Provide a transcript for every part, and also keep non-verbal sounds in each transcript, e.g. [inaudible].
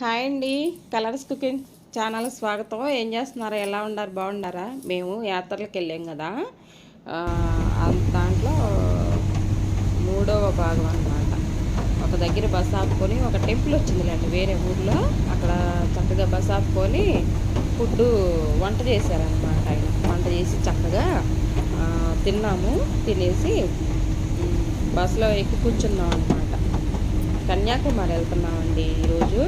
Hi అండి. Colours cooking channel స్వాగతం. ఏం చేస్తున్నారు? ఎలా ఉన్నారు? బాగున్నారా? మేము యాత్రలకు వెళ్ళాం కదా. దాంట్లో మూడవ భాగం అన్నమాట. ఒక దగ్గర బస్ ఆపుకొని ఒక టెంపుల్ వచ్చిందిలేండి వేరే ఊర్లో. అక్కడ చక్కగా బస్ ఆపుకొని ఫుడ్ వంట చేశారనమాట ఆయన. వంట చేసి చక్కగా తిన్నాము. తినేసి బస్సులో ఎక్కి కూర్చున్నాం అనమాట కన్యాకుమారి వెళ్తున్నామండి ఈరోజు.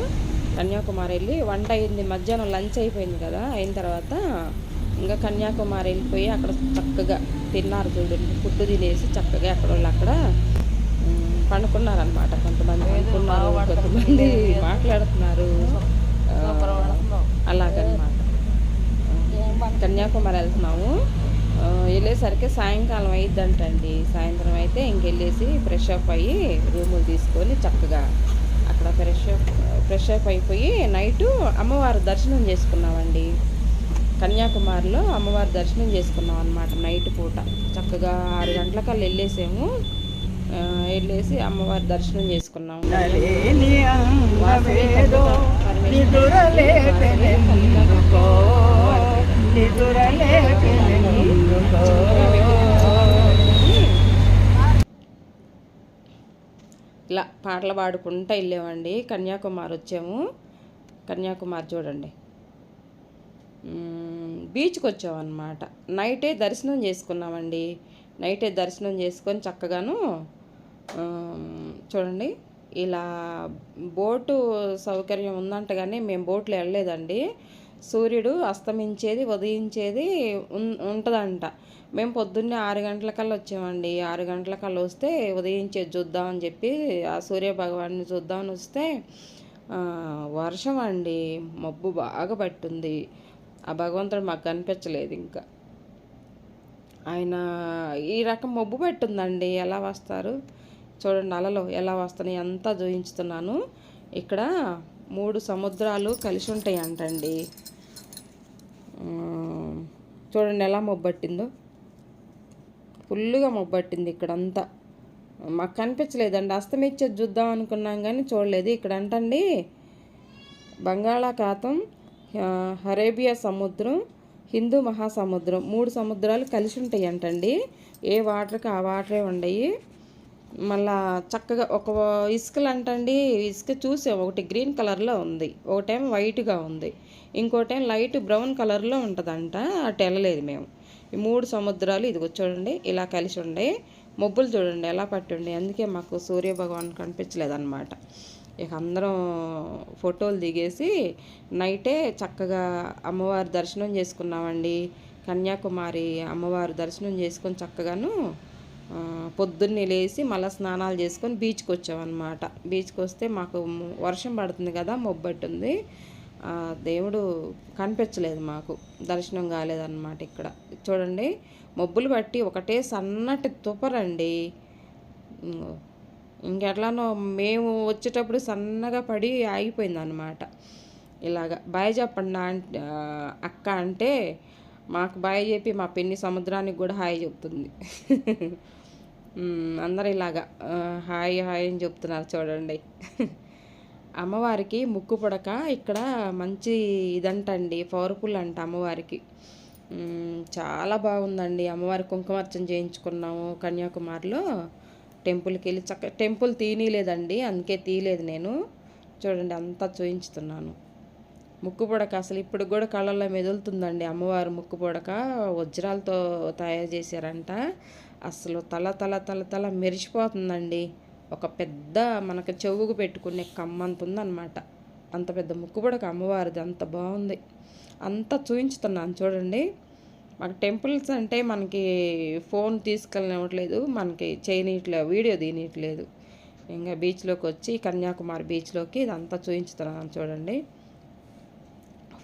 కన్యాకుమారి వెళ్ళి వంట అయింది మధ్యాహ్నం లంచ్ అయిపోయింది కదా అయిన తర్వాత ఇంకా కన్యాకుమారి వెళ్ళిపోయి అక్కడ చక్కగా తిన్నారు చూడండి ఫుడ్ తినేసి చక్కగా అక్కడ వాళ్ళు అక్కడ పండుకున్నారనమాట కొంతమంది పండుకున్నారు కొంతమంది మాట్లాడుతున్నారు. అలాగనమాట కన్యాకుమారి వెళ్తున్నాము. వెళ్ళేసరికి సాయంకాలం అయ్యిద్దంటండి సాయంత్రం అయితే ఇంకెళ్ళేసి ఫ్రెష్ అప్ అయ్యి రూములు తీసుకొని చక్కగా అక్కడ ఫ్రెష్ అప్ ఫ్రెష్ అప్ అయిపోయి నైటు అమ్మవారి దర్శనం చేసుకున్నామండి. కన్యాకుమారిలో అమ్మవారి దర్శనం చేసుకున్నాం అనమాట నైట్ పూట. చక్కగా ఆరు గంటలకల్లా వెళ్ళేసాము. వెళ్ళేసి అమ్మవారి దర్శనం చేసుకున్నాం. లేని ఇట్లా ఇలా పాటలు పాడుకుంటూ వెళ్ళామండి కన్యాకుమారి వచ్చాము. కన్యాకుమారి చూడండి. బీచ్కి వచ్చామన్నమాట. నైటే దర్శనం చేసుకున్నామండి. నైటే దర్శనం చేసుకొని చక్కగాను చూడండి. ఇలా బోటు సౌకర్యం ఉందంట కానీ మేము బోట్లో వెళ్ళలేదండి. సూర్యుడు అస్తమించేది ఉదయించేది ఉంటుందంట. మేము పొద్దున్నే ఆరు గంటలకల్లా వచ్చామండి. ఆరు గంటలకల్లా వస్తే ఉదయించేది చూద్దామని చెప్పి ఆ సూర్య భగవాన్ని చూద్దామని వస్తే వర్షం అండి. మబ్బు బాగా పట్టుంది. ఆ భగవంతుడు మాకు కనిపించలేదు ఇంకా. ఆయన ఈ రకం మబ్బు పట్టుందండి. ఎలా వస్తారు? చూడండి అలలో ఎలా వస్తున్నాయి. అంతా చూపించుతున్నాను ఇక్కడ మూడు సముద్రాలు కలిసి ఉంటాయి అంటండి చూడండి ఎలా మొబ్బట్టిందో ఫుల్గా మొబ్బట్టింది ఇక్కడంతా. మాకు కనిపించలేదండి. అస్తమిచ్చేది చూద్దాం అనుకున్నాం కానీ చూడలేదు. ఇక్కడ అంటండి బంగాళాఖాతం అరేబియా సముద్రం హిందూ మహాసముద్రం. మూడు సముద్రాలు కలిసి ఉంటాయి అంటండి ఏ వాటర్కి ఆ వాటరే ఉండయి. మళ్ళా చక్కగా ఒక ఇసుకలు అంటండి ఇసుక చూసాం ఒకటి గ్రీన్ కలర్లో ఉంది ఒకటేమో వైట్గా ఉంది ఇంకోటేమో లైట్ బ్రౌన్ కలర్లో ఉంటుందంట అటు వెళ్ళలేదు మేము. ఈ మూడు సముద్రాలు ఇదిగో చూడండి ఇలా కలిసి ఉండే మబ్బులు చూడండి ఎలా పట్టి అందుకే మాకు సూర్య భగవాన్ కనిపించలేదు అనమాట ఇక అందరం ఫోటోలు దిగేసి నైటే చక్కగా అమ్మవారి దర్శనం చేసుకున్నామండి కన్యాకుమారి అమ్మవారి దర్శనం చేసుకొని చక్కగాను పొద్దున్నే లేచి మళ్ళీ స్నానాలు చేసుకొని బీచ్కి వచ్చామన్నమాట. బీచ్కి వస్తే మాకు వర్షం పడుతుంది కదా మొబ్బట్టుంది దేవుడు కనిపించలేదు మాకు. దర్శనం కాలేదన్నమాట ఇక్కడ. చూడండి మబ్బులు బట్టి ఒకటే సన్నటి తుపరండి. ఇంకెట్లానో మేము వచ్చేటప్పుడు సన్నగా పడి ఆగిపోయింది అనమాట ఇలాగ బాయ్ చెప్పండి అక్క అంటే మాకు బాయ్ చెప్పి మా పెన్ని సముద్రానికి కూడా హాయ్ చెప్తుంది. అందరు ఇలాగా హాయ్ హాయ్ అని చెప్తున్నారు చూడండి. అమ్మవారికి ముక్కు పుడక ఇక్కడ మంచి ఇదంటండి పవర్ఫుల్ అంట అమ్మవారికి. చాలా బాగుందండి. అమ్మవారి కుంకుమార్చన చేయించుకున్నాము కన్యాకుమారిలో. టెంపుల్కి వెళ్ళి చక్క టెంపుల్ తీయలేదండి అందుకే తీయలేదు నేను. చూడండి అంతా చూయించుతున్నాను. ముక్కు పుడక అసలు ఇప్పుడు కూడా కళ్ళల్లో మెదులుతుందండి. అమ్మవారు ముక్కు పుడక వజ్రాలతో తయారు చేశారంట. అసలు తల తల తల తల మెరిసిపోతుందండి. ఒక పెద్ద మనకు చెవుకు పెట్టుకునే కమ్మంత ఉందన్నమాట. అంత పెద్ద ముక్కు పుడక అమ్మవారిది అంత బాగుంది. అంతా చూపించుతున్నాను చూడండి. మాకు టెంపుల్స్ అంటే మనకి ఫోన్ తీసుకెళ్ళనివ్వట్లేదు. మనకి చేయనీయట్లేదు వీడియో తీయనీయట్లేదు. ఇంకా బీచ్లోకి వచ్చి కన్యాకుమారి బీచ్లోకి ఇదంతా చూపించుతున్నాను చూడండి.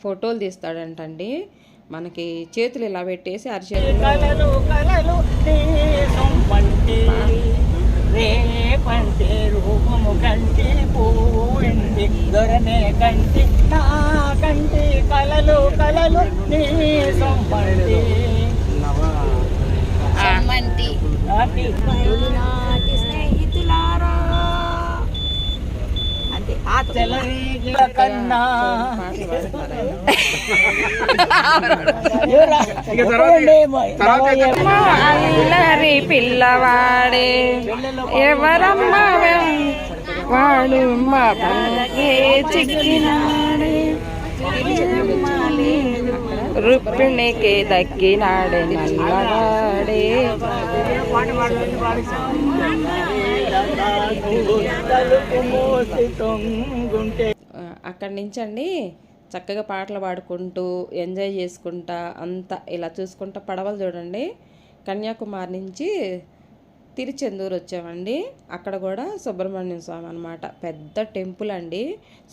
ఫోటోలు తీస్తాడంటండి. మనకి చేతులు ఇలా పెట్టేసి రూపము కంటి పూంటి దొరనే కంటి నా కంటి కలలు సమ్మంటి నాటి నాటి స్నేహితులారా అంతే ఆ చెలరేగిన కన్నా అల్లరి పిల్లవాడే. ఎవరమ్మ వాడు మా చిక్కినాడే. రుక్మిణికి దక్కినాడే నల్లవాడే అక్కడి నుంచి అండి చక్కగా పాటలు పాడుకుంటూ ఎంజాయ్ చేసుకుంటా అంతా ఇలా చూసుకుంటా పడవలు చూడండి. కన్యాకుమారి నుంచి తిరుచెందూరు వచ్చామండి. అక్కడ కూడా సుబ్రహ్మణ్యం స్వామి అనమాట పెద్ద టెంపుల్ అండి.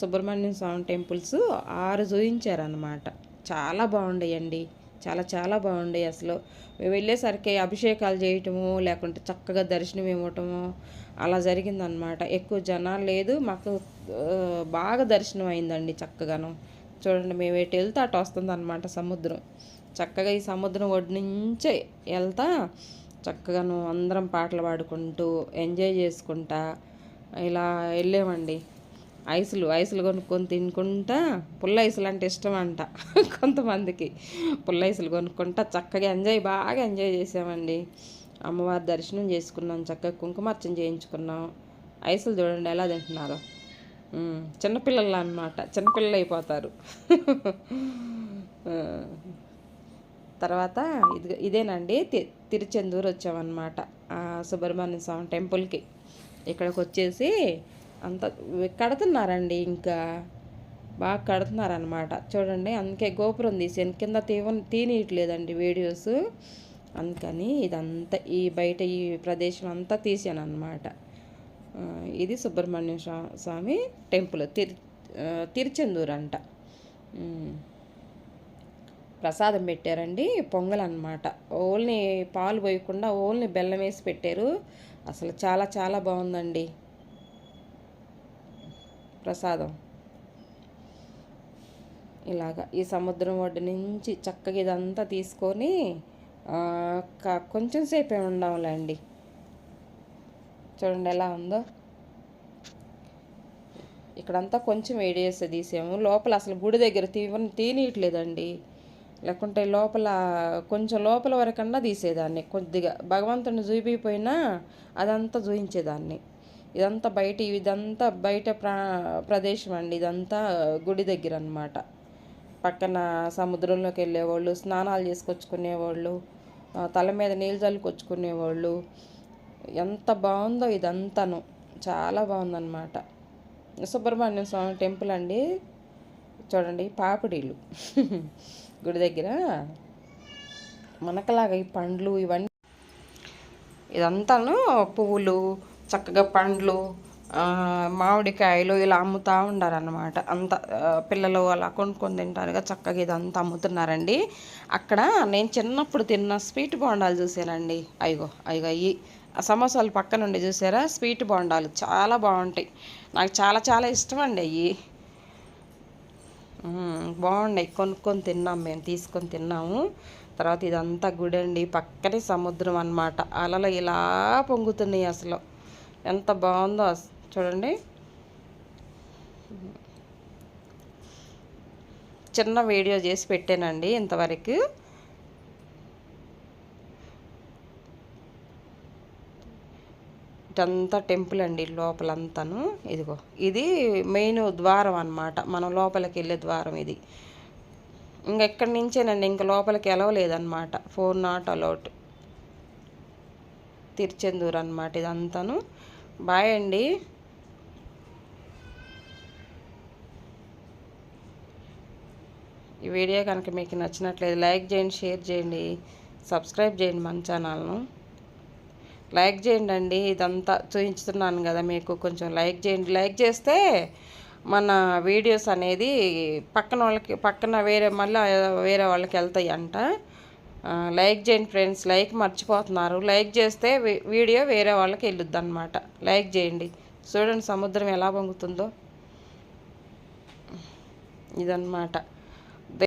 సుబ్రహ్మణ్యం స్వామి టెంపుల్స్ ఆరు చూయించారనమాట చాలా బాగుండేయండి. చాలా చాలా బాగుండేవి అసలు. మేము వెళ్ళేసరికి అభిషేకాలు చేయటము లేకుంటే చక్కగా దర్శనం ఇవ్వటము అలా జరిగిందనమాట ఎక్కువ జనాలు లేదు. మాకు బాగా దర్శనం అయిందండి చక్కగాను. చూడండి మేము ఎటు వెళ్తే అటు వస్తుందన్నమాట సముద్రం. చక్కగా ఈ సముద్రం ఒడ్డు నుంచే వెళ్తా చక్కగాను అందరం పాటలు పాడుకుంటూ ఎంజాయ్ చేసుకుంటా ఇలా వెళ్ళామండి. ఐసులు ఐసులు కొనుక్కొని తినుకుంటా పుల్ల ఐసులు అంటే ఇష్టం అంట [laughs] కొంతమందికి. పుల్ల ఐసులు కొనుక్కుంటా చక్కగా ఎంజాయ్ బాగా ఎంజాయ్ చేసామండి. అమ్మవారి దర్శనం చేసుకున్నాం చక్కగా కుంకుమార్చన చేయించుకున్నాం. ఐసులు చూడండి ఎలా తింటున్నారు. చిన్నపిల్లలు అనమాట చిన్నపిల్లలు అయిపోతారు. తర్వాత ఇది ఇదేనండి తి తిరుచెందూరు వచ్చామన్నమాట సుబ్రహ్మణ్య స్వామి టెంపుల్కి. ఇక్కడికి వచ్చేసి అంత కడుతున్నారండి ఇంకా. బాగా కడుతున్నారనమాట చూడండి అందుకే గోపురం తీసాను కింద తీవ తీనియట్లేదండి వీడియోస్. అందుకని ఇదంతా ఈ బయట ఈ ప్రదేశం అంతా తీసాను అనమాట ఇది సుబ్రహ్మణ్య స్వా- స్వామి టెంపుల్. తిరు తిరుచెందూరు అంట. ప్రసాదం పెట్టారండి పొంగల్ అనమాట ఓన్లీ పాలు పోయకుండా ఓన్లీ బెల్లం వేసి పెట్టారు. అసలు చాలా చాలా బాగుందండి. ప్రసాదం. ఇలాగా ఈ సముద్రం ఒడ్డు నుంచి చక్కగా ఇదంతా తీసుకొని కొంచెం సేపే ఉండవులేండి చూడండి ఎలా ఉందో. ఇక్కడంతా కొంచెం వేడి చేస్తే తీసాము. లోపల అసలు గుడి దగ్గర తీవ తీనియట్లేదండి. లేకుంటే లోపల కొంచెం లోపల వరకన్నా తీసేదాన్ని. కొద్దిగా భగవంతుని చూపిపోయినా అదంతా చూయించేదాన్ని. ఇదంతా బయట ఇదంతా బయట ప్రా ప్రదేశం అండి. ఇదంతా గుడి దగ్గర అన్నమాట. పక్కన సముద్రంలోకి వెళ్ళేవాళ్ళు స్నానాలు చేసుకొచ్చుకునేవాళ్ళు తల మీద నీళ్ళు చల్లుకొచ్చుకునేవాళ్ళు. ఎంత బాగుందో ఇదంతాను. చాలా బాగుందన్నమాట. సుబ్రహ్మణ్య స్వామి టెంపుల్ అండి. చూడండి పాపిడీలు. [laughs] గుడి దగ్గర. మనకలాగా ఈ పండ్లు ఇవన్నీ. ఇదంతాను పువ్వులు చక్కగా పండ్లు మామిడికాయలు ఇలా అమ్ముతూ ఉండారనమాట అంత పిల్లలు అలా కొనుక్కొని తింటారుగా చక్కగా ఇదంతా అమ్ముతున్నారండి. అక్కడ నేను చిన్నప్పుడు తిన్న స్వీట్ బోండాలు చూసానండి అయ్యో అయ్యో అయ్యి సమోసాలు పక్కనుండి చూసారా? స్వీట్ బోండాలు చాలా బాగుంటాయి. నాకు చాలా చాలా ఇష్టం అండి అయ్యి బాగున్నాయి. కొనుక్కొని తిన్నాం మేము తీసుకొని తిన్నాము. తర్వాత ఇదంతా గుడి అండి పక్కనే సముద్రం అన్నమాట. అలలు ఇలా పొంగుతున్నాయి అసలు. ఎంత బాగుందో చూడండి. చిన్న వీడియో చేసి పెట్టానండి ఇంతవరకు. ఇటంతా టెంపుల్ అండి లోపలంతాను. ఇదిగో ఇది మెయిన్ ద్వారం అన్నమాట. మనం లోపలికి వెళ్ళే ద్వారం ఇది. ఇంకా ఎక్కడి నుంచేనండి ఇంక లోపలికి ఎలవలేదన్నమాట. ఫోర్ నాట్ అలౌట్ తిరుచెందూరు అనమాట ఇదంతాను. బాయ్ అండి. ఈ వీడియో కనుక మీకు నచ్చినట్లయితే లైక్ చేయండి షేర్ చేయండి సబ్స్క్రైబ్ చేయండి మన ఛానల్ను. లైక్ చేయండి అండి ఇదంతా చూపించుతున్నాను కదా మీకు కొంచెం లైక్ చేయండి. లైక్ చేస్తే మన వీడియోస్ అనేది పక్కన వాళ్ళకి పక్కన వేరే మళ్ళీ వేరే వాళ్ళకి వెళ్తాయి అంట లైక్ చేయండి ఫ్రెండ్స్ లైక్ మర్చిపోతున్నారు. లైక్ చేస్తే వీడియో వేరే వాళ్ళకి వెళ్ళొద్దు అనమాట లైక్ చేయండి. చూడండి సముద్రం ఎలా పొంగుతుందో. ఇదన్నమాట.